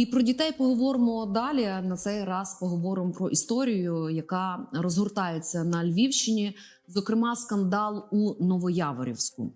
І про дітей поговоримо далі. На цей раз поговоримо про історію, яка розгортається на Львівщині, зокрема, скандал у Новояворівську.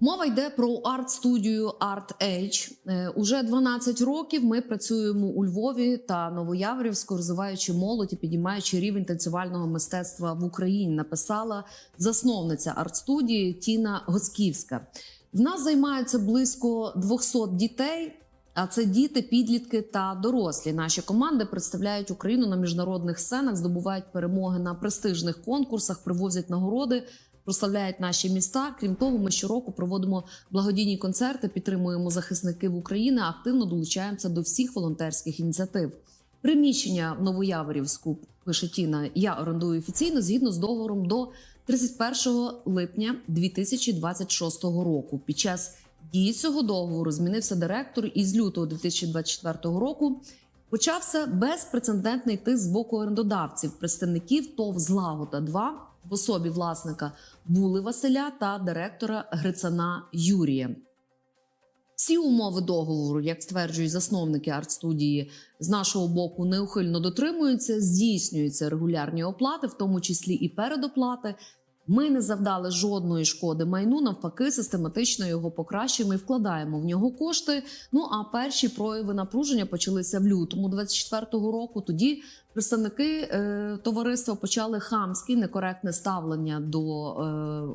Мова йде про арт-студію Art Age. Е, Уже 12 років ми працюємо у Львові та Новояворівську, розвиваючи молодь і підіймаючи рівень танцювального мистецтва в Україні. Написала засновниця арт-студії Тіна Гоцківська. В нас займаються близько 200 дітей. А це діти, підлітки та дорослі. Наші команди представляють Україну на міжнародних сценах, здобувають перемоги на престижних конкурсах, привозять нагороди, прославляють наші міста. Крім того, ми щороку проводимо благодійні концерти, підтримуємо захисників України, активно долучаємося до всіх волонтерських ініціатив. Приміщення в Новояворівську пише Тіна. Я орендую офіційно згідно з договором до 31 липня 2026 року. Під час дії цього договору змінився директор, і з лютого 2024 року почався безпрецедентний тиск з боку орендодавців, представників ТОВ Злагода 2 в особі власника Були Василя та директора Грицана Юрія. Всі умови договору, як стверджують засновники арт-студії, з нашого боку неухильно дотримуються, здійснюються регулярні оплати, в тому числі і передоплати. Ми не завдали жодної шкоди майну, навпаки, систематично його покращуємо і вкладаємо в нього кошти. Ну а перші прояви напруження почалися в лютому 24-го року. Тоді представники е, товариства почали хамське, некоректне ставлення до е,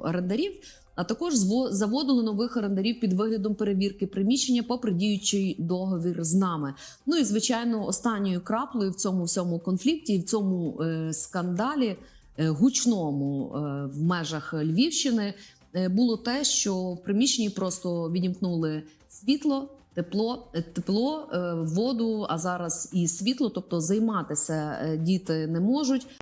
орендарів. А також заводили нових орендарів під виглядом перевірки приміщення, попри діючий договір з нами. Ну і звичайно, останньою краплею в цьому всьому конфлікті, і в цьому е, скандалі гучному е, в межах Львівщини е, було те, що в приміщенні просто відімкнули світло. Тепло, е, тепло, е, воду, а зараз і світло, тобто займатися е, діти не можуть.